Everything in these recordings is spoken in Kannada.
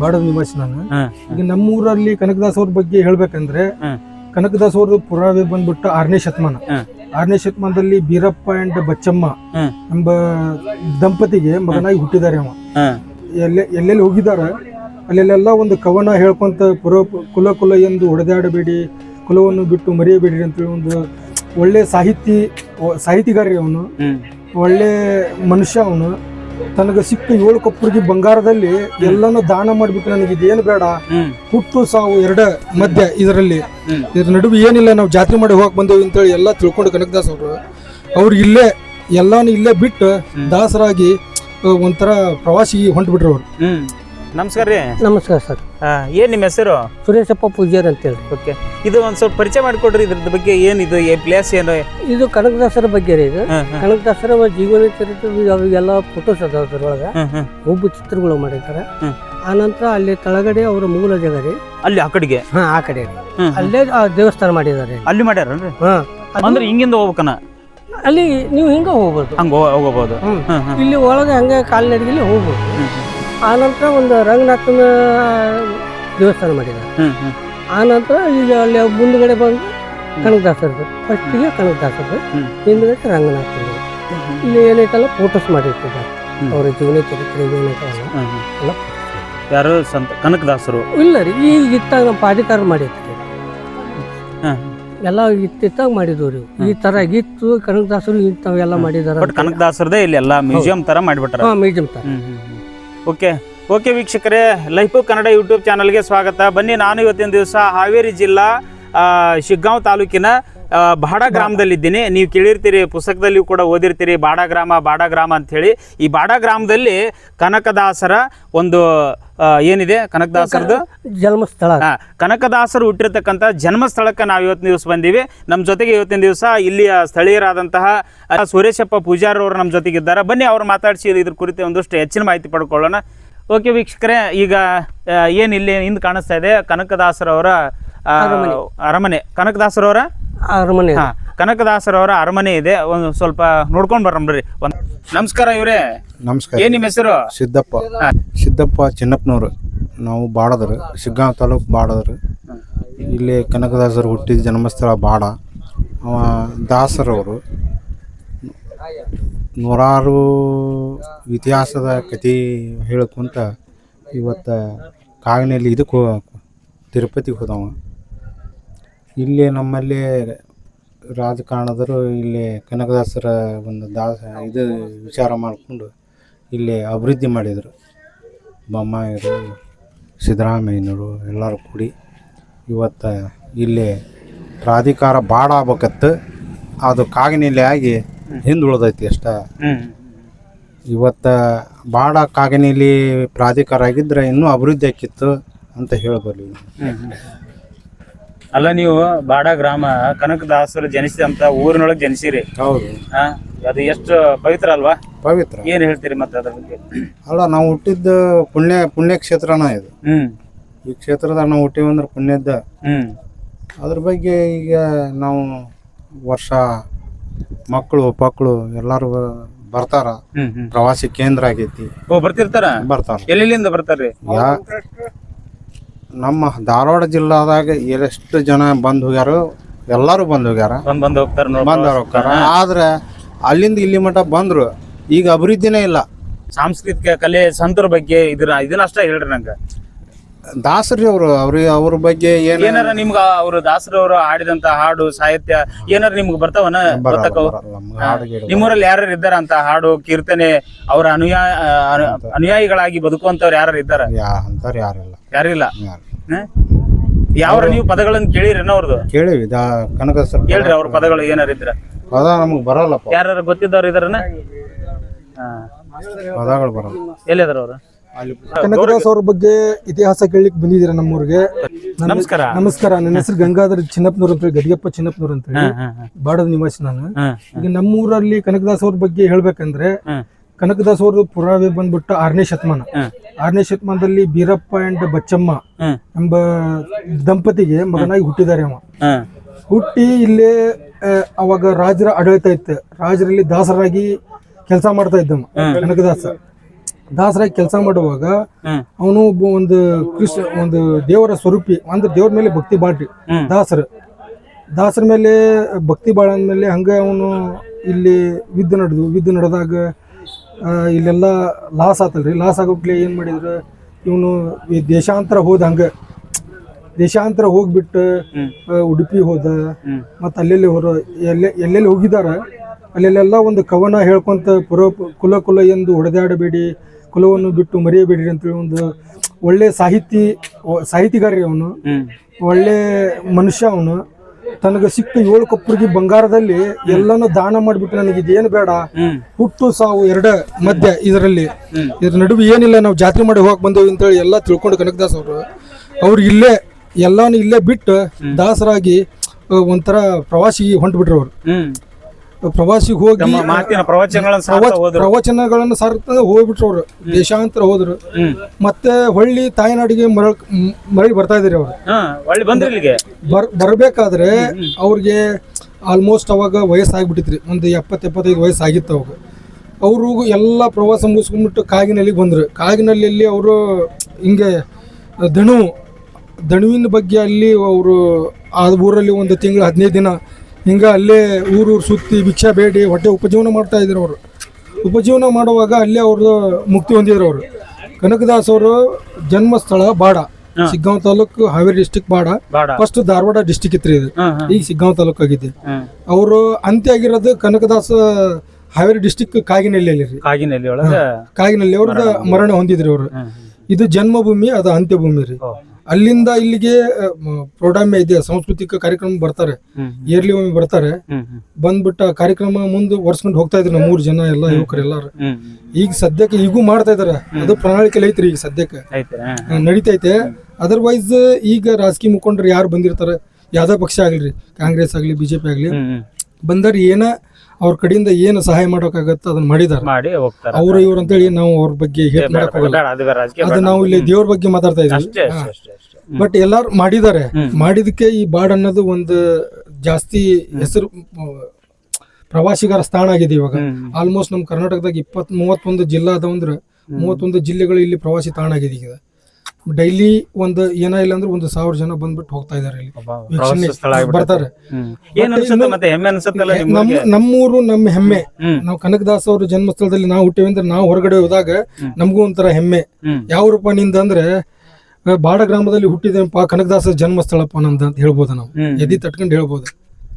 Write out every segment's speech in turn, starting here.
ಬಾಡದ ನಿವಾಸಿ ನಾನು. ಈಗ ನಮ್ಮೂರಲ್ಲಿ ಕನಕದಾಸ್ ಅವ್ರ ಬಗ್ಗೆ ಹೇಳ್ಬೇಕಂದ್ರೆ ಕನಕದಾಸ ಅವ್ರದ್ದು ಪುರಾವೆ ಬಂದ್ಬಿಟ್ಟು ಆರನೇ ಶತಮಾನ. ಆರನೇ ಶತಮಾನದಲ್ಲಿ ಬೀರಪ್ಪ ಅಂಡ್ ಬಚ್ಚಮ್ಮ. ಎಂಬ ದಂಪತಿಗೆ ಮಗನಾಗಿ ಹುಟ್ಟಿದ್ದಾರೆ ಅವ. ಎಲ್ಲ ಎಲ್ಲೆ ಎಲ್ಲೆಲ್ಲಿ ಹೋಗಿದಾರ ಅಲ್ಲೆಲ್ಲ ಒಂದು ಕವನ ಹೇಳ್ಕೊಂತ ಪುರ ಕುಲ ಕುಲ ಎಂದು ಹೊಡೆದಾಡಬೇಡಿ ಕುಲವನ್ನು ಬಿಟ್ಟು ಮರೆಯಬೇಡಿ ಅಂತೇಳಿ ಒಂದು ಒಳ್ಳೆ ಸಾಹಿತಿ ಸಾಹಿತಿಗಾರಿ ಅವನು. ಒಳ್ಳೆ ಮನುಷ್ಯ ಅವನು. ತನಗೆ ಸಿಕ್ಕ ಏಳು ಕೊಪ್ಪರಿಗೆ ಬಂಗಾರದಲ್ಲಿ ಎಲ್ಲಾನು ದಾನ ಮಾಡ್ಬಿಟ್ಟು ನನಗೆ ಇದೇನು ಬೇಡ. ಹುಟ್ಟು ಸಾವು ಎರಡ ಮಧ್ಯ ಇದರಲ್ಲಿ. ಇದ್ರ ನಡುವೆ ಏನಿಲ್ಲ ನಾವು ಜಾತ್ರೆ ಮಾಡಿ ಹೋಗಕ್ ಬಂದೇವು ಅಂತೇಳಿ ಎಲ್ಲ ತಿಳ್ಕೊಂಡು ಕನಕದಾಸ್ ಅವರು. ಅವ್ರು ಇಲ್ಲೇ ಎಲ್ಲಾನು ಇಲ್ಲೇ ಬಿಟ್ಟು ದಾಸರಾಗಿ ಒಂಥರ ಪ್ರವಾಸಿ ಹೊಂಟ್ಬಿಟ್ರು ಅವ್ರು. ನಮಸ್ಕಾರ ರೀ. ನಮಸ್ಕಾರ ಸರ್. ಏನ್ ನಿಮ್ಮ ಹೆಸರು? ಸುರೇಶಪ್ಪ ಪೂಜಾರಿ ಅಂತೇಳಿ. ಓಕೆ. ಇದು ಒಂದ್ ಸ್ವಲ್ಪ ಪರಿಚಯ ಮಾಡಿಕೊಡ್ರಿ ಇದ್ರ ಬಗ್ಗೆ ಏನಿದು ಇದು ಈ ಪ್ಲೇಸ್ ಏನು? ಇದು ಕನಕದಾಸರ ಬಗ್ಗೆ ರೀ ಇದು. ಕನಕದಾಸರ ಜೀವನ ಚರಿತ್ರೆ ಅವರಿಗೆಲ್ಲ ಫೋಟೋಸ್ ಅದಾವ ಅದ್ರೊಳಗೆ. ಒಬ್ಬ ಚಿತ್ರಗಳು ಮಾಡಿದ್ದಾರೆ ಆ ಆನಂತರ ಅಲ್ಲಿ ಕೆಳಗಡೆ ಅವರ ಮೂಲ ಜಾಗ ರೀ. ಅಲ್ಲಿ ಆ ಕಡೆಗೆ? ಹಾ ಆ ಕಡೆ. ಅಲ್ಲೇ ಆ ದೇವಸ್ಥಾನ ಮಾಡಿದ್ದಾರೆ ಅಲ್ಲಿ ಮಾಡ್ಯಾರ ಹಾ ಅಂದ್ರೆ ಹಿಂಗಿಂದ ಹೋಗ್ಬೇಕನ? ಅಲ್ಲಿ ನೀವು ಹಿಂಗ ಹೋಗ್ಬೋದು. ಹಂಗ ಹೋಗಬಹುದು ಇಲ್ಲಿ ಒಳಗೆ ಹಂಗೆ ಕಾಲ್ನಡಿಗೆಲಿ ಹೋಗ್ಬೋದು. ಆನಂತರ ಒಂದು ರಂಗನಾಥನ ದೇವಸ್ಥಾನ ಮಾಡಿದ್ದಾರೆ. ಆನಂತರ ಈಗ ಅಲ್ಲಿ ಮುಂದ್ಗಡೆ ಬಂದು ಕನಕದಾಸರದು ಫಸ್ಟಿಗೆ ಕನಕದಾಸರದು ಹ್ಮ್. ಹಿಂದ್ಗಡೆ ರಂಗನಾಥನ ಇಲ್ಲಿ ಏನೈತಲ್ಲ ಫೋಟೋಸ್ ಮಾಡಿರ್ತಿದ್ದಾರೆ. ಅವರ ಜೀವನ ಚರಿತ್ರೆ. ಎಲ್ಲ ಯಾರು ಸಂತ ಕನಕದಾಸರು? ಇಲ್ಲ ರೀ ಈಗ ಇತ್ತಾಗ ನಮ್ಮ ಪಾದಿಕಾರ ಮಾಡಿರ್ತೀವಿ ಹ್ಮ್. ಎಲ್ಲ ಇತ್ತಿತ್ತಾಗ ಮಾಡಿದ್ವು ರೀ ಈ ತರ ಇತ್ತು ಕನಕದಾಸರು ಇಂಥವೆಲ್ಲ ಮಾಡಿದಾರ ಬಟ್ ಕನಕದಾಸರದೇ ಇಲ್ಲಿ ಎಲ್ಲ ಮ್ಯೂಸಿಯಂ ತರ ಮಾಡಿಬಿಟ್ರೆ ಹಾ ಮ್ಯೂಸಿಯಂ ತರ. ಓಕೆ. ಓಕೆ ವೀಕ್ಷಕರೇ, ಲೈಫು ಕನ್ನಡ ಯೂಟ್ಯೂಬ್ ಚಾನಲ್ಗೆ ಸ್ವಾಗತ. ಬನ್ನಿ ನಾನು ಇವತ್ತಿನ ದಿವಸ ಹಾವೇರಿ ಜಿಲ್ಲಾ ಶಿಗ್ಗಾಂವ್ ತಾಲೂಕಿನ ಬಾಡ ಗ್ರಾಮದಲ್ಲಿದ್ದೀನಿ. ನೀವು ಕೇಳಿರ್ತೀರಿ ಪುಸ್ತಕದಲ್ಲಿಯೂ ಕೂಡ ಓದಿರ್ತೀರಿ. ಬಾಡ ಗ್ರಾಮ ಬಾಡ ಗ್ರಾಮ ಅಂಥೇಳಿ ಈ ಬಾಡ ಗ್ರಾಮದಲ್ಲಿ ಕನಕದಾಸರ ಒಂದು ಏನಿದೆ? ಕನಕದಾಸರದು? ಜನ್ಮಸ್ಥಳ. ಕನಕದಾಸರು ಹುಟ್ಟಿರ್ತಕ್ಕಂಥ ಜನ್ಮಸ್ಥಳಕ್ಕೆ ನಾವು ಇವತ್ತಿನ ದಿವಸ ಬಂದೀವಿ. ನಮ್ಮ ಜೊತೆಗೆ ಇವತ್ತಿನ ದಿವಸ ಇಲ್ಲಿಯ ಸ್ಥಳೀಯರಾದಂತಹ ಸುರೇಶಪ್ಪ ಪೂಜಾರ ಅವರು ನಮ್ಮ ಜೊತೆಗಿದ್ದಾರೆ. ಬನ್ನಿ ಅವ್ರು ಮಾತಾಡಿಸಿ ಇದ್ರ ಕುರಿತು ಒಂದಷ್ಟು ಹೆಚ್ಚಿನ ಮಾಹಿತಿ ಪಡ್ಕೊಳ್ಳೋಣ. ಓಕೆ ವೀಕ್ಷಕರೇ ಈಗ ಏನು ಇಲ್ಲಿ ಹಿಂದೆ ಕಾಣಿಸ್ತಾ ಇದೆ? ಕನಕದಾಸರವರ. ಅರಮನೆ. ಕನಕದಾಸರವರ ಅರಮನೆ ಹಾ ಕನಕದಾಸರವರ ಅರಮನೆ ಇದೆ. ಒಂದು ಸ್ವಲ್ಪ ನೋಡ್ಕೊಂಡ್ ಬರ್ರಿ ಒಂದ್ ನಮಸ್ಕಾರ ಇವ್ರೆ. ನಮಸ್ಕಾರ. ಏನ್ ನಿಮ್ಮ ಹೆಸರು? ಸಿದ್ದಪ್ಪ. ಸಿದ್ದಪ್ಪ ಚಿನ್ನಪ್ಪನವ್ರು. ನಾವು ಬಾಡದರು ಶಿಗ್ಗಾಂವ್ ತಾಲೂಕು ಬಾಡದರು ಇಲ್ಲಿ ಕನಕದಾಸರು ಹುಟ್ಟಿದ ಜನ್ಮಸ್ಥಳ ಬಾಡ ಅವ ದಾಸರವರು. ನೂರಾರು ಇತಿಹಾಸದ ಕತೆ ಹೇಳ್ಕೊಂತ ಇವತ್ತು ಕಾಗಿನಲ್ಲಿ ಇದಕ್ಕೆ ಹೋ ತಿರುಪತಿಗೆ ಹೋದವ. ಇಲ್ಲಿ ನಮ್ಮಲ್ಲಿ ರಾಜಕಾರಣದರು ಇಲ್ಲಿ ಕನಕದಾಸರ ಒಂದು ದಾಸ ಇದು ವಿಚಾರ ಮಾಡಿಕೊಂಡು ಇಲ್ಲಿ ಅಭಿವೃದ್ಧಿ ಮಾಡಿದರು. ಬೊಮ್ಮಾಯಿರು ಸಿದ್ದರಾಮಯ್ಯನವರು ಎಲ್ಲರೂ ಕೂಡಿ ಇವತ್ತು ಇಲ್ಲಿ ಪ್ರಾಧಿಕಾರ ಬಾಡ ಆಗ್ಬೇಕತ್ತು. ಅದು ಕಾಗಿನೆಲೆ ಆಗಿ ಹಿಂದುಳಿದೈತಿ ಅಷ್ಟ. ಇವತ್ತ ಇವತ್ತು ಬಾಡ ಕಾಗಿನೆಲಿ ಪ್ರಾಧಿಕಾರ ಆಗಿದ್ರೆ ಇನ್ನೂ ಅಭಿವೃದ್ಧಿ ಆಕಿತ್ತು ಅಂತ ಹೇಳಬಲ್ಲಿ ಅಲ್ಲ ನೀವು ಬಾಡ ಗ್ರಾಮ ಕನಕದಾಸರು ಜನಿಸಿದಂತ ಊರಿನೊಳಗೆ ಜನಿಸಿರಿ. ಹೌದು. ಆ, ಅದು ಎಷ್ಟು ಪವಿತ್ರ ಅಲ್ವಾ? ಪವಿತ್ರ. ಏನ್ ಹೇಳ್ತೀರಿ ಮತ್ತೆ ಅದ್ರ ಬಗ್ಗೆ? ಅಲ್ಲ ನಾವು ಹುಟ್ಟಿದ್ದ ಪುಣ್ಯ ಪುಣ್ಯ ಕ್ಷೇತ್ರನ ಇದು. ಹ್ಮ್. ಈ ಕ್ಷೇತ್ರದಾಗ ನಾವು ಹುಟ್ಟಿವಂದ್ರೆ ಪುಣ್ಯದ ಹ್ಮ್. ಅದ್ರ ಬಗ್ಗೆ ಈಗ ನಾವು ವರ್ಷ ಮಕ್ಕಳು ಪಕ್ಕಳು ಎಲ್ಲರೂ ಬರ್ತಾರ. ಹ್ಮ್ ಹ್ಮ್. ಪ್ರವಾಸಿ ಕೇಂದ್ರ ಆಗೈತಿ. ಓ ಬರ್ತಿರ್ತಾರ? ಬರ್ತಾರ. ಎಲ್ಲೆಲ್ಲಿಂದ ಬರ್ತಾರ್ರಿ? ಯಾ ನಮ್ಮ ಧಾರವಾಡ ಜಿಲ್ಲಾದಾಗ ಎಷ್ಟು ಜನ ಬಂದು ಹೋಗ್ಯಾರ ಎಲ್ಲರೂ ಬಂದು ಹೋಗ್ಯಾರ. ಬಂದ್ ಬಂದ್ ಹೋಗ್ತಾರ ಹೋಗ್ತಾರ. ಆದ್ರೆ ಅಲ್ಲಿಂದ ಇಲ್ಲಿ ಮಟ್ಟ ಬಂದ್ರು. ಈಗ ಅಭಿವೃದ್ಧಿನೇ ಇಲ್ಲ. ಸಾಂಸ್ಕೃತಿಕ ಕಲೆ ಸಂತರ ಬಗ್ಗೆ ಇದ್ರ ಇದನ್ನ ಅಷ್ಟ ಹೇಳ್ರಿ ನಂಗೆ. ದಾಸರಿ ಅವರು ಅವ್ರ ಅವ್ರ ಬಗ್ಗೆ ಏನ ಏನಾರ ನಿಮ್ಗ ಅವರು ದಾಸರವರು ಆಡಿದಂತ ಹಾಡು ಸಾಹಿತ್ಯ ಏನಾರ ನಿಮ್ಗೆ ಬರ್ತಾವನ? ನಿಮ್ಮೂರಲ್ಲಿ ಯಾರು ಇದ್ದಾರ ಅಂತ ಹಾಡು ಕೀರ್ತನೆ ಅವ್ರ ಅನುಯಾ ಅನುಯಾಯಿಗಳಾಗಿ ಬದುಕುವಂತವ್ರು ಯಾರು ಇದ್ದಾರ? ಯಾರಿಲ್ಲ. ಯಾರಿಲ್ಲ. ಯಾವ್ರ ನೀವು ಪದಗಳನ್ನು ಕೇಳಿರೇನ ಅವ್ರದ್ದು ಕೇಳಿವಿ ದಾ ಕನಕಸರ ಹೇಳ್ರಿ ಅವ್ರ ಪದಗಳು ಏನಾರ ಇದ್ರ. ಪದ ನಮಗ್ ಬರಲ್ಲಪ್ಪ. ಯಾರು ಗೊತ್ತಿದ್ದವ್ರು ಇದಾರನ ಹಾ. ಪದಗಳು ಬರಲ್ಲ. ಎಲ್ಲಿದಾರ ಅವ್ರು? ಕನಕದಾಸ್ ಅವ್ರ ಬಗ್ಗೆ ಇತಿಹಾಸ ಕೇಳಲಿಕ್ಕೆ ಬಂದಿದ್ದೀರಾ ನಮ್ಮೂರಿಗೆ? ನಮಸ್ಕಾರ. ನಮಸ್ಕಾರ. ನನ್ನ ಹೆಸರು ಗಂಗಾಧರ್ ಚಿನ್ನಪ್ಪನೂರ್ ಅಂತ ಹೇಳಿ ಗದಿಯಪ್ಪ ಚಿನ್ನಪ್ಪನೂರ್ ಅಂತ ಹೇಳಿ. ಬಾಡದ ನಿವಾಸಿ ನಾನು. ಈಗ ನಮ್ಮೂರಲ್ಲಿ ಕನಕದಾಸ್ ಅವ್ರ ಬಗ್ಗೆ ಹೇಳ್ಬೇಕಂದ್ರೆ. ಕನಕದಾಸ್ ಅವ್ರದ್ದು ಪುರಾವೆ ಬಂದ್ಬಿಟ್ಟು ಆರನೇ ಶತಮಾನ. ಆರನೇ ಶತಮಾನದಲ್ಲಿ ಬೀರಪ್ಪ ಅಂಡ್ ಬಚ್ಚಮ್ಮ ಎಂಬ ದಂಪತಿಗೆ ಮಗನಾಗಿ ಹುಟ್ಟಿದ್ದಾರೆ ಅವ. ಹುಟ್ಟಿ ಇಲ್ಲೇ ಅವಾಗ ರಾಜರ ಆಡಳಿತ ಇತ್ತು. ರಾಜರಲ್ಲಿ ದಾಸರಾಗಿ ಕೆಲಸ ಮಾಡ್ತಾ ಇದ್ದವ. ಕನಕದಾಸ. ದಾಸರಾಗಿ ಕೆಲಸ ಮಾಡುವಾಗ ಅವನು ಒಬ್ಬ ಒಂದು ಕೃಷ್ಣ ಒಂದು ದೇವರ ಸ್ವರೂಪಿ ಅಂದ್ರೆ ದೇವ್ರ ಮೇಲೆ ಭಕ್ತಿ ಬಾಳ್ರಿ. ದಾಸರ. ದಾಸರು ಮೇಲೆ ಭಕ್ತಿ ಬಾಳ ಅಂದ್ಮೇಲೆ ಹಂಗೆ ಅವನು ಇಲ್ಲಿ ವಿದ್ಯೆ ನಡೆದು ವಿದ್ದ ನಡೆದಾಗ ಇಲ್ಲೆಲ್ಲ ಲಾಸ್ ಆತಲ್ರಿ ಲಾಸ್ ಆಗೋಗ್ಲಿ ಏನು ಮಾಡಿದ್ರು? ಇವನು ಈ ದೇಶಾಂತರ ಹೋದ ಹಂಗೆ. ದೇಶಾಂತರ ಹೋಗ್ಬಿಟ್ಟು ಉಡುಪಿ ಹೋದ ಮತ್ತು ಅಲ್ಲೆಲ್ಲಿ ಹೊರ ಎಲ್ಲೆ ಎಲ್ಲೆಲ್ಲಿ ಹೋಗಿದ್ದಾರೆ ಅಲ್ಲೆಲ್ಲೆಲ್ಲ ಒಂದು ಕವನ ಹೇಳ್ಕೊಂತ ಪುರ ಕುಲ ಕುಲ ಎಂದು ಹೊಡೆದಾಡಬೇಡಿ ಕುಲವನ್ನು ಬಿಟ್ಟು ಮರೆಯಬೇಡಿ ಅಂತೇಳಿ ಒಂದು ಒಳ್ಳೆ ಸಾಹಿತಿ ಸಾಹಿತಿಗಾರ್ರಿ ಸಾಹಿತಿಗಾರಿ ಅವನು ಒಳ್ಳೆ ಮನುಷ್ಯ ಅವನು. ತನಗೆ ಸಿಕ್ಕ ಏಳು ಕಪ್ಪರಿಗೆ ಬಂಗಾರದಲ್ಲಿ ಎಲ್ಲಾನು ದಾನ ಮಾಡಿಬಿಟ್ಟು ನನಗೆ ಇದೇನು ಬೇಡ. ಹುಟ್ಟು ಸಾವು ಎರಡ ಮಧ್ಯ ಇದರಲ್ಲಿ. ಇದ್ರ ನಡುವೆ ಏನಿಲ್ಲ ನಾವು ಜಾತ್ರೆ ಮಾಡಿ ಹೋಗಕ್ ಬಂದೇವಿ ಅಂತೇಳಿ ಎಲ್ಲ ತಿಳ್ಕೊಂಡು ಕನಕದಾಸ್ ಅವರು. ಅವ್ರು ಇಲ್ಲೇ ಎಲ್ಲಾನು ಇಲ್ಲೇ ಬಿಟ್ಟು ದಾಸರಾಗಿ ಒಂಥರ ಪ್ರವಾಸಿ ಹೊಂಟ್ಬಿಟ್ರು ಅವ್ರು. ಪ್ರವಾಸಿಗೆ ಹೋಗಿ ತಮ್ಮ ಮಾತಿನ ಪ್ರವಚನಗಳನ್ನ ಸಾರ್ಥ ಹೋದ್ರು. ಪ್ರವಚನಗಳನ್ನು ಸಾರ್ತ ಹೋಗ್ಬಿಟ್ರು ಅವ್ರು. ದೇಶಾಂತರ ಹೋದ್ರು. ಮತ್ತೆ ಹೊಳ್ಳಿ ತಾಯ್ನಾಡಿಗೆ ಮರಳ ಮ್- ಮರಳಿ ಬರ್ತಾ ಇದ್ರಿ ಅವ್ರು. ಹಾ ಒಳ್ಳೆ ಬಂದ್ರಿ ಇಲ್ಲಿಗೆ? ಬರ್ ಬರಬೇಕಾದ್ರೆ ಅವ್ರಿಗೆ ಆಲ್ಮೋಸ್ಟ್ ಅವಾಗ ವಯಸ್ಸಾಗ್ಬಿಟ್ಟಿತ್ರಿ. ಒಂದು ಎಪ್ಪತ್ತು ಎಪ್ಪತ್ತೈದು ವಯಸ್ಸಾಗಿತ್ತು ಅವಾಗ. ಅವರು ಎಲ್ಲ ಪ್ರವಾಸ ಮುಗಿಸ್ಕೊಂಡ್ಬಿಟ್ಟು ಕಾಗಿನಲ್ಲಿಗೆ ಬಂದರು. ಕಾಗಿನಲ್ಲಿ ಅವರು ಹಿಂಗೆ ದಣು ದಣುವಿನ ಬಗ್ಗೆ ಅಲ್ಲಿ ಅವರು ಆ ಊರಲ್ಲಿ ಒಂದು ತಿಂಗಳು ಹದಿನೈದು ದಿನ ಹಿಂಗೆ ಅಲ್ಲೇ ಊರೂರು ಸುತ್ತಿ ಭಿಕ್ಷಾ ಬೇಡಿ ಹೊಟ್ಟೆ ಉಪಜೀವನ ಮಾಡ್ತಾ ಇದ್ರು ಅವರು. ಉಪಜೀವನ ಮಾಡುವಾಗ ಅಲ್ಲೇ ಅವ್ರದ್ದು ಮುಕ್ತಿ ಹೊಂದಿದ್ರು ಅವರು. ಕನಕದಾಸ್ ಅವರು ಜನ್ಮಸ್ಥಳ Bada Shiggaon taluk Haveri district Bada. First Dharwad district ಇತ್ತು ಇದು. ಈ ಈಗ ಸಿಗ್ಗಾಂವ್ ತಾಲೂಕು ಆಗಿದೆ ಅವರು ಅಂತ್ಯ ಆಗಿರೋದು ಕನಕದಾಸ ಹಾವೇರಿ ಡಿಸ್ಟಿಕ್ ಕಾಗಿನಲ್ಲಿ ರೀ. ಕಾಗಿನಲ್ಲಿ ಅವ್ರದ್ದು ಮರಣ ಹೊಂದಿದ್ರಿ. ಅವರು. ಇದು ಜನ್ಮಭೂಮಿ ಅದು ಅಂತ್ಯಭೂಮಿ ರೀ. ಅಲ್ಲಿಂದ ಇಲ್ಲಿಗೆ ಪ್ರೋಗ್ರಾಮ್ ಇದೆ ಸಾಂಸ್ಕೃತಿಕ ಕಾರ್ಯಕ್ರಮ ಬರ್ತಾರೆ. ಇಯರ್ಲಿ ಒಮ್ಮೆ ಬರ್ತಾರೆ. ಬಂದ್ಬಿಟ್ಟು ಕಾರ್ಯಕ್ರಮ ಮುಂದೆ ವರ್ಸ್ಕೊಂಡು ಹೋಗ್ತಾ ಇದ್ರು ಮೂರು ಜನ ಎಲ್ಲ ಯುವಕರು ಎಲ್ಲಾರು. ಈಗ ಸದ್ಯಕ್ಕೆ ಈಗೂ ಮಾಡ್ತಾ ಇದಾರೆ. ಅದು ಪ್ರಣಾಳಿಕೆ ಐತ್ರಿ ಈಗ ಸದ್ಯಕ್ಕೆ. ನಡೀತೈತೆ. ಅದರ್ವೈಸ್ ಈಗ ರಾಜಕೀಯ ಮುಖಂಡರು ಯಾರು ಬಂದಿರ್ತಾರೆ? ಯಾವ್ದೇ ಪಕ್ಷ ಆಗಲಿ ಕಾಂಗ್ರೆಸ್ ಆಗಲಿ ಬಿಜೆಪಿ ಆಗ್ಲಿ. ಬಂದರ್ ಏನ ಅವ್ರ ಕಡೆಯಿಂದ ಏನು ಸಹಾಯ ಮಾಡೋಕ್ಕಾಗತ್ತೆ ಅದನ್ನ ಮಾಡಿದಾರೆ. ಮಾಡಿ ಇವ್ರ ಅವ್ರು ಇವ್ರು ಅಂತೇಳಿ ನಾವು ಅವ್ರ ಬಗ್ಗೆ ಹೇಳ್ ಮಾಡಕ್ ಹೋಗಲ್ಲ ಬೇಡ ಅದು ಬೇಡ ರಾಜಕೀಯ ಅದು ನಾವು ಇಲ್ಲಿ ದೇವ್ರ ಬಗ್ಗೆ ಮಾತಾಡ್ತಾ ಇದೀವಿ ಇದ್ವಿ ಅಷ್ಟೇ ಅಷ್ಟೇ ಅಷ್ಟೇ. ಬಟ್ ಎಲ್ಲಾರು ಮಾಡಿದ್ದಾರೆ. ಮಾಡಿದಕ್ಕೆ ಈ ಬಾಡ್ ಅನ್ನೋದು ಒಂದು ಜಾಸ್ತಿ ಹೆಸರು ಪ್ರವಾಸಿಗರ ಸ್ಥಾನ ಆಗಿದೆ ಇವಾಗ. ಆಲ್ಮೋಸ್ಟ್ ನಮ್ಮ ಕರ್ನಾಟಕದಾಗ ಇಪ್ಪತ್ ಮೂವತ್ತೊಂದು ಜಿಲ್ಲಾ ಅದಾವಂದ್ರೆ ಮೂವತ್ತೊಂದು ಜಿಲ್ಲೆಗಳು ಇಲ್ಲಿ ಪ್ರವಾಸಿ ತಾಣ ಆಗಿದೆ ಈಗ. ಡೈಲಿ ಒಂದು ಏನ ಇಲ್ಲ ಅಂದ್ರೆ ಒಂದು ಸಾವಿರ ಜನ ಬಂದ್ಬಿಟ್ಟು ಹೋಗ್ತಾ ಇದಾರೆ ಇಲ್ಲಿ. ವೀಕ್ಷಣೆ. ಬರ್ತಾರೆ. ಹ್ಮ್. ಏನ್ ಅನ್ಸುತ್ತೆ ಮತ್ತೆ ಹೆಮ್ಮೆ ಅನ್ಸುತ್ತಲ್ಲ ನಮ್ಮ ನಮ್ಮೂರು ನಮ್ಮ ಹೆಮ್ಮೆ. ಹ್ಮ್. ನಾವು ಕನಕದಾಸ ಅವ್ರ ಜನ್ಮಸ್ಥಳದಲ್ಲಿ ನಾವು ಹುಟ್ಟಿವಿ ಅಂದ್ರೆ ನಾವು ಹೊರಗಡೆ ಹೋದಾಗ ನಮಗೂ ಒಂಥರ ಹೆಮ್ಮೆ. ಹ್ಮ್. ಯಾವ ರೂಪನಿಂದ ಅಂದ್ರೆ ಆ, ಬಾಡ ಗ್ರಾಮದಲ್ಲಿ ಹುಟ್ಟಿದೆಪ್ಪ ಕನಕದಾಸ ಜನ್ಮಸ್ಥಳಪ್ಪ ನಮ್ದು ಅಂತ ಹೇಳ್ಬೋದು ನಾವು. ಹ್ಮ್. ಎದಿ ತಟ್ಕೊಂಡು ಹೇಳ್ಬೋದು.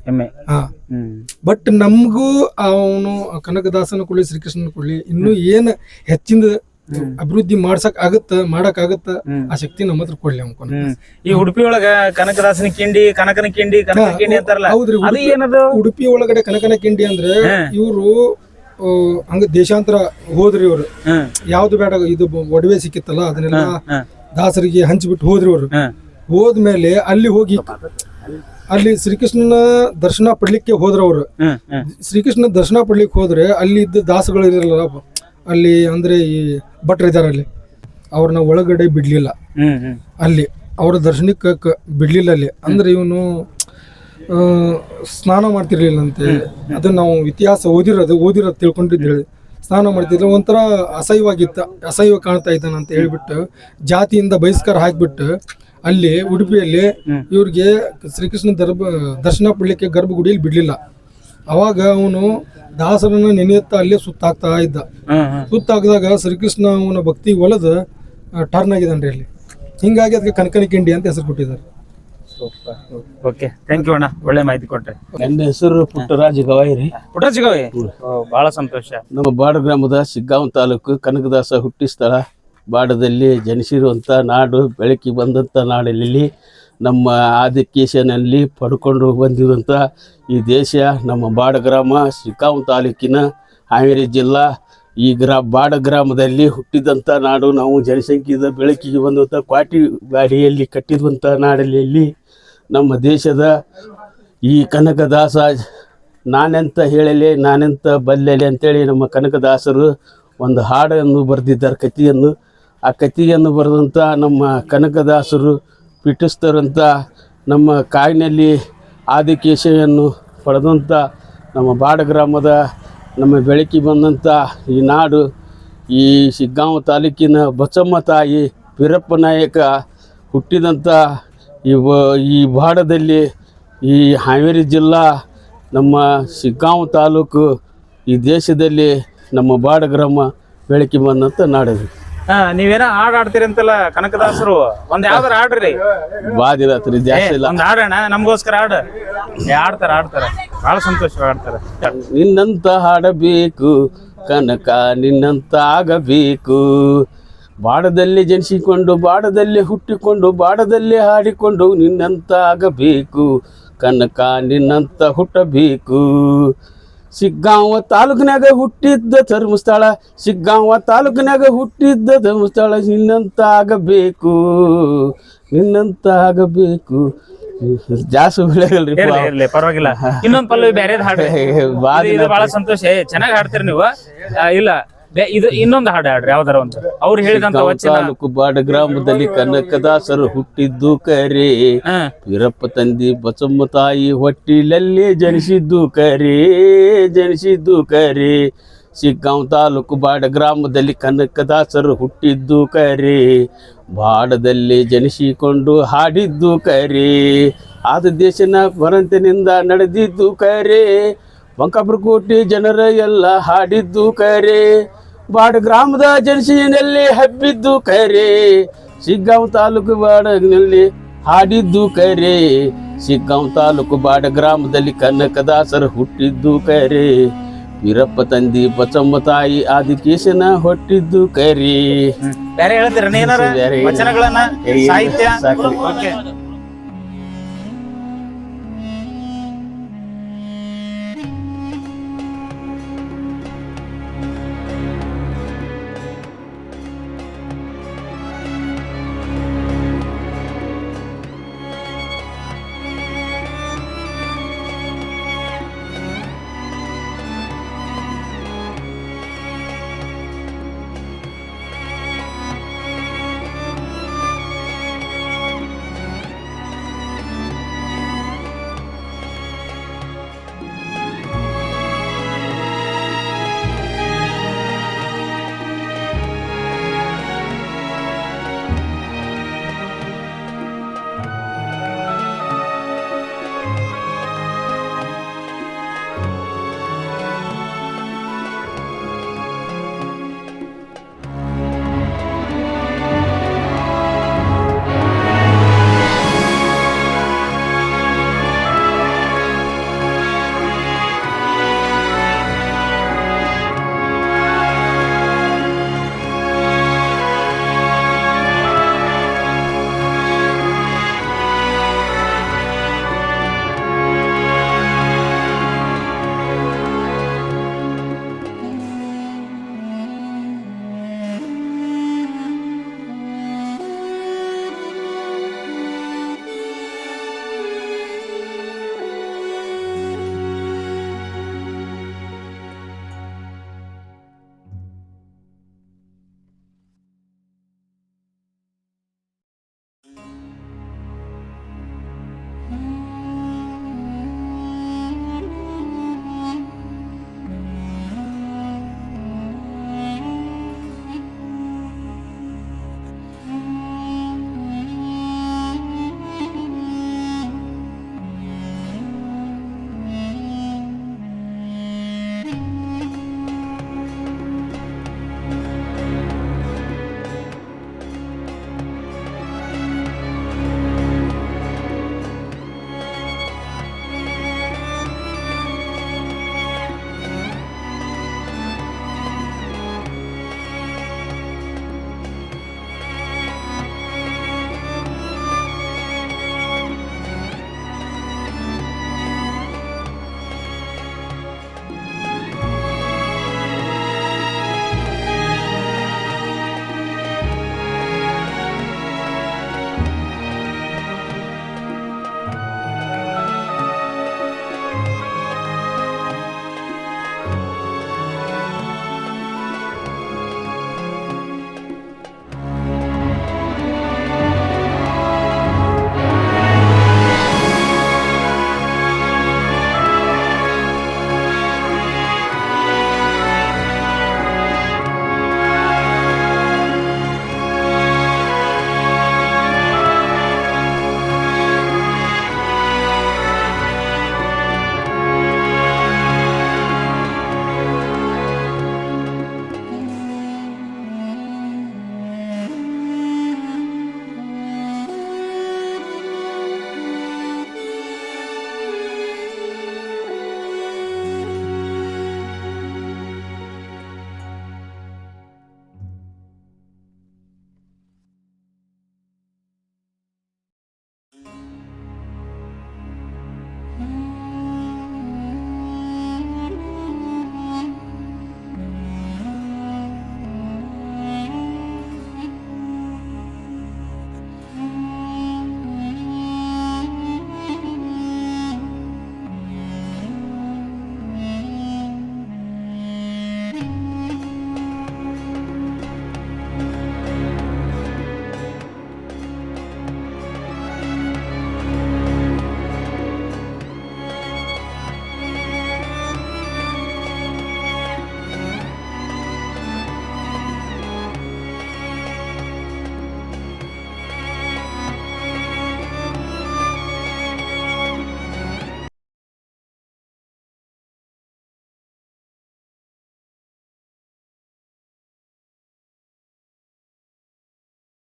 ಹೆಮ್ಮೆ. ಹಾ. ಹ್ಮ್. ಬಟ್ ನಮಗೂ ಅವನು ಕನಕದಾಸನ ಕೊಡ್ಲಿ ಶ್ರೀಕೃಷ್ಣನ ಕೊಡ್ಲಿ ಇನ್ನು ಏನು ಹೆಚ್ಚಿನ ಅಭಿವೃದ್ಧಿ ಮಾಡ್ಸಕ್ ಆಗತ್ತ ಮಾಡಕ್ ಆಗತ್ತ ಆ ಶಕ್ತಿ ನಮ್ಮ ಹತ್ರ ಕೊಡ್ಲಿ ಅನ್ಕೊಂಡ್ ಈ ಉಡುಪಿ ಒಳಗ ಕನಕದಾಸನ ಕಿಂಡಿ ಕನಕನ ಕಿಂಡಿ ಕನಕ ಕಿಂಡಿ ಅಂತಾರಲ್ಲ ಹೌದ್ರಿ ಅದು ಉಡುಪಿ- ಏನದು? ಉಡುಪಿ ಒಳಗಡೆ ಕನಕನ ಕಿಂಡಿ ಅಂದ್ರೆ ಇವ್ರು ಹಂಗ ದೇಶಾಂತರ ಹೋದ್ರಿ ಇವ್ರು. ಯಾವ್ದು ಬೇಡ ಇದು ಒಡವೆ ಸಿಕ್ಕಿತ್ತಲ್ಲ ಅದನ್ನೆಲ್ಲ ದಾಸರಿಗೆ ಹಂಚಿಬಿಟ್ಟು ಹೋದ್ರಿ ಇವ್ರು. ಹೋದ್ಮೇಲೆ ಅಲ್ಲಿ ಹೋಗಿ ಅಲ್ಲಿ ಶ್ರೀಕೃಷ್ಣನ ದರ್ಶನ ಪಡ್ಲಿಕ್ಕೆ ಹೋದ್ರ ಅವ್ರು. ಶ್ರೀಕೃಷ್ಣ ದರ್ಶನ ಪಡ್ಲಿಕ್ಕೆ ಹೋದ್ರೆ ಅಲ್ಲಿ ಇದ್ದ ದಾಸಗಳು ಇರಲ್ಲ ಅಲ್ಲಿ ಅಂದ್ರೆ ಈ ಭಟ್ರು ಇದಾರೆ ಅಲ್ಲಿ. ಅವ್ರನ್ನ ಒಳಗಡೆ ಬಿಡ್ಲಿಲ್ಲ. ಅಲ್ಲಿ ಅವ್ರ ದರ್ಶನಕ್ಕೆ ಕ- ಬಿಡ್ಲಿಲ್ಲ ಅಲ್ಲಿ. ಅಂದ್ರೆ ಇವನು ಸ್ನಾನ ಮಾಡ್ತಿರ್ಲಿಲ್ಲಂತೆ ಅದನ್ನ ನಾವು ಇತಿಹಾಸ ಓದಿರೋದು ಓದಿರೋದು ತಿಳ್ಕೊಂಡಿದ್ದು ಹೇಳಿ. ಸ್ನಾನ ಮಾಡ್ತಿದ್ರು ಒಂಥರ ಅಸಹ್ಯವಾಗಿತ್ತ ಅಸಹ್ಯ ಕಾಣ್ತಾ ಇದ್ದಾನೆ ಅಂತ ಹೇಳ್ಬಿಟ್ಟು ಜಾತಿಯಿಂದ ಬಹಿಷ್ಕಾರ ಹಾಕ್ಬಿಟ್ಟು ಅಲ್ಲಿ ಉಡುಪಿಯಲ್ಲಿ ಇವ್ರಿಗೆ ಶ್ರೀಕೃಷ್ಣ ದರ್ಭ ದರ್ಶನ ಪಡ್ಲಿಕ್ಕೆ ಗರ್ಭಗುಡಿಯಲ್ಲಿ ಬಿಡ್ಲಿಲ್ಲ. ಅವಾಗ ಅವನು ದಾಸರನ್ನ ನೆನೆಯುತ್ತಾ ಅಲ್ಲೇ ಸುತ್ತಾಗ್ತಾ ಇದ್ದ. ಸುತ್ತಾಗದಾಗ ಶ್ರೀಕೃಷ್ಣ ಅವನ ಭಕ್ತಿ ಒಲದ ಟರ್ನ್ ಆಗಿದ್ದಾನ್ರಿ ಅಲ್ಲಿ. ಹಿಂಗಾಗಿ ಅದಕ್ಕೆ ಕನಕನ ಕಿಂಡಿ ಅಂತ ಹೆಸರು ಕೊಟ್ಟಿದ್ದಾರೆ. ಓಕೆ ಥ್ಯಾಂಕ್ ಯು ಅಣ್ಣ. ಒಳ್ಳೆ ಮಾಹಿತಿ ಕೊಟ್ರೆ. ನನ್ನ ಹೆಸರು ಪುಟ್ಟರಾಜ ಪುಟ್ಟರಾಜ್ ಗವಾಯಿ? ಬಹಳ ಸಂತೋಷ. ನಮ್ಮ ಬಾಡ ಗ್ರಾಮದ ಶಿಗ್ಗಾಂವ್ ತಾಲೂಕು ಕನಕದಾಸ ಹುಟ್ಟಿ ಸ್ಥಳ. ಬಾಡದಲ್ಲಿ ಜನಿಸಿರುವಂಥ ನಾಡು ಬೆಳಕಿ ಬಂದಂಥ ನಾಡಲ್ಲಿ ನಮ್ಮ ಆದಿಕೇಶನಲ್ಲಿ ಪಡ್ಕೊಂಡು ಬಂದಿರುವಂಥ ಈ ದೇಶ, ನಮ್ಮ ಬಾಡ ಗ್ರಾಮ ಶಿಗ್ಗಾಂವ್ ತಾಲೂಕಿನ ಹಾವೇರಿ ಜಿಲ್ಲಾ. ಈ ಗ್ರಾ, ಬಾಡ ಗ್ರಾಮದಲ್ಲಿ ಹುಟ್ಟಿದಂಥ ನಾಡು ನಾವು ಜನಸಂಖ್ಯೆದ ಬೆಳಕಿಗೆ ಬಂದಂಥ ಕ್ವಾಟಿ ಗಾಡಿಯಲ್ಲಿ ಕಟ್ಟಿದಂಥ ನಾಡಲ್ಲಿ ನಮ್ಮ ದೇಶದ ಈ ಕನಕದಾಸ ನಾನೆಂತ ಹೇಳಲೆ, ನಾನೆಂತ ಬಲ್ಲೆಲೆ ಅಂತೇಳಿ ನಮ್ಮ ಕನಕದಾಸರು ಒಂದು ಹಾಡನ್ನು ಬರೆದಿದ್ದಾರೆ. ಕತಿಯನ್ನು ಆ ಕಥೆಯನ್ನು ಬರೆದಂಥ ನಮ್ಮ ಕನಕದಾಸರು ಪೀಠಿಸ್ತರಂಥ ನಮ್ಮ ಕಾಯಿನಲ್ಲಿ ಆದಿಕೇಶವನ್ನು ಪಡೆದಂಥ ನಮ್ಮ ಬಾಡ ಗ್ರಾಮದ ನಮ್ಮ ಬೆಳಕಿ ಬಂದಂಥ ಈ ನಾಡು, ಈ ಶಿಗ್ಗಾಂವ ತಾಲೂಕಿನ ಬಸಮ್ಮ ತಾಯಿ ವೀರಪ್ಪ ನಾಯಕ ಹುಟ್ಟಿದಂಥ ಈ ಈ ಬಾಡದಲ್ಲಿ ಈ ಹಾವೇರಿ ಜಿಲ್ಲಾ ನಮ್ಮ ಶಿಗ್ಗಾಂವ ತಾಲೂಕು ಈ ದೇಶದಲ್ಲಿ ನಮ್ಮ ಬಾಡ ಗ್ರಾಮ ಬೆಳಕಿ ಬಂದಂಥ ನಾಡದು. ನೀವೇನ ಹಾಡ್ ಆಡ್ತೀರಿ ಅಂತಲ್ಲ ಕನಕದಾಸರು ಒಂದ್ ಯಾವ್ದಾರ ಆಡ್ರಿ ಭಾಳ ದಿನ ಜಾಸ್ತಿ ಇಲ್ಲ. ಒಂದ್ ಹಾಡೋಣ ನಮಗೋಸ್ಕರ ಹಾಡು. ಆಡ್ತಾರ ಆಡ್ತಾರ ಬಹಳ ಸಂತೋಷ ಆಡ್ತಾರ ನಿನ್ನಂತ ಹಾಡಬೇಕು ಕನಕ ನಿನ್ನಂತ ಆಗಬೇಕು. ಬಾಡದಲ್ಲಿ ಜನಿಸಿಕೊಂಡು ಬಾಡದಲ್ಲಿ ಹುಟ್ಟಿಕೊಂಡು ಬಾಡದಲ್ಲಿ ಹಾಡಿಕೊಂಡು ನಿನ್ನಂತ ಆಗಬೇಕು. ಕನಕ ನಿನ್ನಂತ ಹುಟ್ಟಬೇಕು. ಸಿಗ್ಗಾಂವ ತಾಲೂಕಿನಾಗ ಹುಟ್ಟಿದ್ದ ಧರ್ಮಸ್ಥಳ ಸಿಗ್ಗಾಂವ ತಾಲೂಕಿನಾಗ ಹುಟ್ಟಿದ್ದ ಧರ್ಮಸ್ಥಳ ನಿನ್ನಂತಾಗಬೇಕು ಆಗಬೇಕು ನಿನ್ನಂತ ಆಗಬೇಕು ಜಾಸ್ತಿ ಬೆಳೆಗಲ್ರಿ ಪರವಾಗಿಲ್ಲ. ಇನ್ನೊಂದ್ ಪಲ್ಲವಿ ಬೇರೆ ಹಾಡ್ರಿ. ಬಹಳ ಸಂತೋಷ. ಚೆನ್ನಾಗಿ ಚೆನ್ನಾಗ್ ಹಾಡ್ತೀರಿ ನೀವು. ಇಲ್ಲ. ಬೆ- ಇದು ಇನ್ನೊಂದು ಹಾಡು ಹಾಡ್ರಿ ಯಾವ್ದಾರ ಒಂದು. ಅವ್ರು ಹೇಳಿದಂತ ಶಿಗ್ಗಾಂವ್ ವಚನ. ತಾಲೂಕು ಬಾಡ ಗ್ರಾಮದಲ್ಲಿ ಕನಕದಾಸರು ಹುಟ್ಟಿದ್ದು ಕರೆ. ಹಾ. ವೀರಪ್ಪ ತಂದಿ ಬಸಮ್ಮ ತಾಯಿ ಹೊಟ್ಟಿಲಲ್ಲಿ ಜನಿಸಿದ್ದು ಕರೆ ಜನಿಸಿದ್ದು ಕರೆ. ಶಿಗ್ಗಾಂವ್ ತಾಲೂಕು ಬಾಡ ಗ್ರಾಮದಲ್ಲಿ ಕನಕದಾಸರು ಹುಟ್ಟಿದ್ದು ಕರೆ. ಬಾಡದಲ್ಲಿ ಜನಿಸಿಕೊಂಡು ಹಾಡಿದ್ದು ಕರೆ. ಆದ ದೇಶನ ಕೊರಂತಿನಿಂದ ನಡೆದಿದ್ದು ಕರೆ. ಬಂಕಾಪುರಕೋಟೆ ಜನರ ಎಲ್ಲ ಹಾಡಿದ್ದು ಕರೆ. ಬಾಡ ಗ್ರಾಮದ ಜನಸಿನಲ್ಲಿ ಹಬ್ಬಿದ್ದು ಕರೆ. ಸಿಗ್ಗಾಂವ್ ತಾಲೂಕು ಬಾಡನಲ್ಲಿ ಹಾಡಿದ್ದು ಕರೆ. ಸಿಗ್ಗಾಂವ್ ತಾಲೂಕು ಬಾಡ ಗ್ರಾಮದಲ್ಲಿ ಕನಕದಾಸರು ಹುಟ್ಟಿದ್ದು ಕರೆ. ವೀರಪ್ಪ ತಂದಿ ಬಸಮ್ಮ ತಾಯಿ ಆದಿಕೇಶನ ಹೊಟ್ಟಿದ್ದು ಕರಿ. ಬೇರೆ ಹೇಳ್ತೀರ ಏನಾರ ವಚನಗಳನ್ನ? ಸಾಹಿತ್ಯ? ಓಕೆ